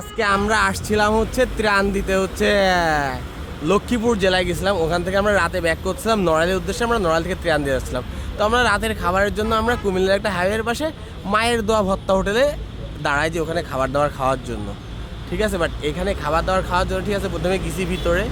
আজকে আমরা আসছিলাম হচ্ছে ত্রাণ দিতে হচ্ছে লক্ষ্মীপুর জেলায় গেছিলাম। ওখান থেকে আমরা রাতে ব্যাক করছিলাম। নড়াইলের উদ্দেশ্যে আমরা নড়াইল থেকে ত্রাণ দিয়ে আসছিলাম। তো আমরা রাতের খাবারের জন্য আমরা কুমিল্লার একটা হাইওয়ের পাশে মায়ের দোয়া ভত্তা হোটেলে দাঁড়াই যে ওখানে খাবার দাবার খাওয়ার জন্য। ঠিক আছে? বাট এখানে খাবার দাবার খাওয়ার জন্য ঠিক আছে, প্রথমে গেছি ভিতরে।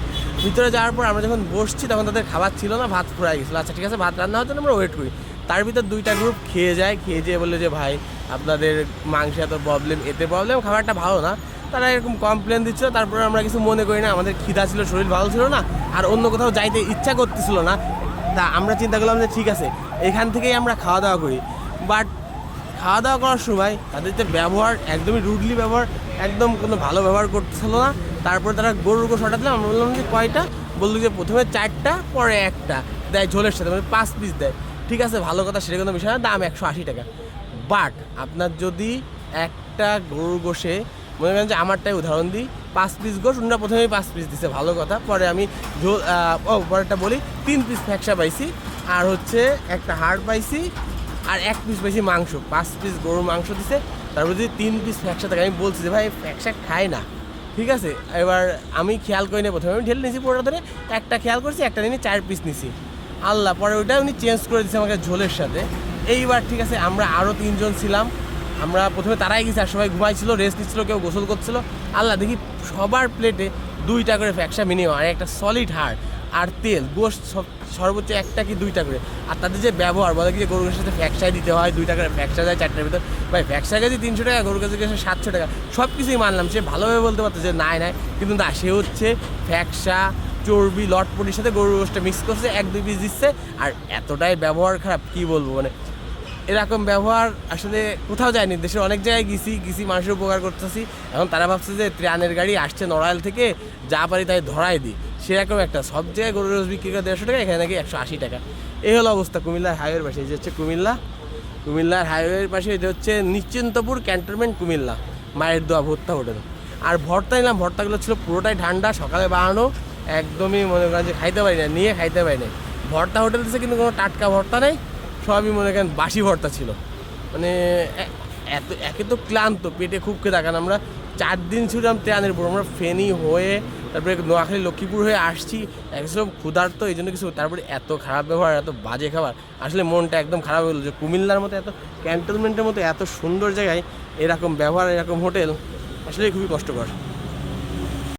ভিতরে যাওয়ার পর আমরা যখন বসছি তখন তাদের খাবার ছিল না, ভাত ফুরাই গেছিল। আচ্ছা ঠিক আছে, ভাত রান্না হওয়ার জন্য আমরা ওয়েট করি। তার ভিতর দুইটা গ্রুপ খেয়ে যায়, খেয়ে যেয়ে বলল যে, ভাই, আপনাদের মাংসে এত প্রবলেম এতে প্রবলেম খাবারটা ভালো না। তারা এরকম কমপ্লেন দিচ্ছিল, তারপরে আমরা কিছু মনে করি না, আমাদের খিদা ছিল, শরীর ভালো ছিল না, আর অন্য কোথাও যাইতে ইচ্ছা করতেছিল না। তা আমরা চিন্তা করলাম যে ঠিক আছে, এখান থেকেই আমরা খাওয়া দাওয়া করি। বাট খাওয়া দাওয়া করার সময় তাদের যে ব্যবহার, একদমই রুডলি ব্যবহার, একদম কোনো ভালো ব্যবহার করতেছিল না। তারপর তারা গরুর গোশ হঠাৎ আমরা বললাম যে কয়টা? বলল যে প্রথমে চারটা, পরে একটা। দেয় ঝোলের সাথে মানে পাঁচ পিস দেয়। ঠিক আছে, ভালো কথা, সেটা কোনো বিষয় না, দাম একশো আশি টাকা। বাট আপনার যদি একটা গরুর গোশে মনে করেন যে আমারটাই উদাহরণ দিই। পাঁচ পিস গোশ ওনারা প্রথমেই পাঁচ পিস দিছে, ভালো কথা। পরে আমি ঝোল ও, পরেরটা বলি, তিন পিস ফ্যাকসা পাইছি। আর হচ্ছে একটা হাড় পাইছি, আর এক পিস পাইছি মাংস। পাঁচ পিস গরুর মাংস দিছে। তারপর যদি তিন পিস ফ্যাকসা থাকে, আমি বলছি যে, ভাই, ফ্যাকসা খায় না। ঠিক আছে? এবার আমি খেয়াল করি না প্রথমে। আমি ঢেলে নিয়েছি পুরোটা ধরে। একটা খেয়াল করছি, একটা নিয়ে চার পিস নিছি। আল্লাহ, পরে ওইটা উনি চেঞ্জ করে দিচ্ছে আমাকে ঝোলের সাথে। এইবার ঠিক আছে, আমরা আরও তিনজন ছিলাম। আমরা প্রথমে তারাই গেছি আর সবাই ঘুমাইছিল রেস্ট নিচ্ছিল, কেউ গোসল করছিল। আল্লাহ দেখি সবার প্লেটে দুইটা করে ফ্যাকসা মিনিমাম আর একটা সলিড হাড় আর তেল, গোশ সর্বোচ্চ একটা কি দুইটা করে। আর তাদের যে ব্যবহার, বলে কি যে গরুর সাথে ফ্যাকসাই দিতে হয়, দুইটা করে ফ্যাকসা যায় চারটার ভিতর। ভাই ফ্যাকসা কেজি তিনশো টাকা, গরুর কাছে গেছে সাতশো টাকা সব কিছুই মানলাম, সে ভালোভাবে বলতে পারতো যে নাই নাই। কিন্তু না, সে হচ্ছে ফ্যাকসা চর্বি, লটপটির সাথে গরুর গোশটা মিক্স করছে, এক দুই পিস দিচ্ছে, আর এতটাই ব্যবহার খারাপ, কি বলব মানে এরকম ব্যবহার আসলে কোথাও যায়নি। দেশের অনেক জায়গায় গেছি গেছি, মানুষের উপকার করতেছি। এখন তারা ভাবছে যে ত্রাণের গাড়ি আসছে নড়াইল থেকে, যা পারি তাই ধরাই দিই। সেরকম একটা, সব জায়গায় গরুর রোজ বিক্রি করে দেড়শো টাকা, এখানে নাকি একশো আশি টাকা। এই হলো অবস্থা কুমিল্লার হাইওয়ের পাশে যে হচ্ছে কুমিল্লা। কুমিল্লার হাইওয়ের পাশে এটা হচ্ছে নিশ্চিন্তপুর ক্যান্টনমেন্ট কুমিল্লা, মায়ের দোয়া ভর্তা হোটেল আর ভর্তা নিলাম, ভর্তাগুলো ছিল পুরোটাই ঠান্ডা, সকালে বানানো, একদমই মনে করেন যে খাইতে পারি না, নিয়ে খাইতে পারি না ভর্তা হোটেল কিন্তু কোনো টাটকা ভর্তা নেই। সবই মনে করেন বাসি ভর্তা ছিল। মানে এত, একে তো ক্লান্ত, পেটে খুব খেয়ে কারণ আমরা চার দিন ছিলাম ট্রেনের উপর। আমরা ফেনি হয়ে, তারপরে নোয়াখালী, লক্ষ্মীপুর হয়ে আসছি। একদম ক্ষুধার্ত, এই জন্য কিছু তারপরে এত খারাপ ব্যবহার, এত বাজে খাবার। আসলে মনটা একদম খারাপ হয়ে গেলো যে কুমিল্লার মতো এত ক্যান্টনমেন্টের মতো এত সুন্দর জায়গায় এরকম ব্যবহার, এরকম হোটেল আসলে খুবই কষ্টকর।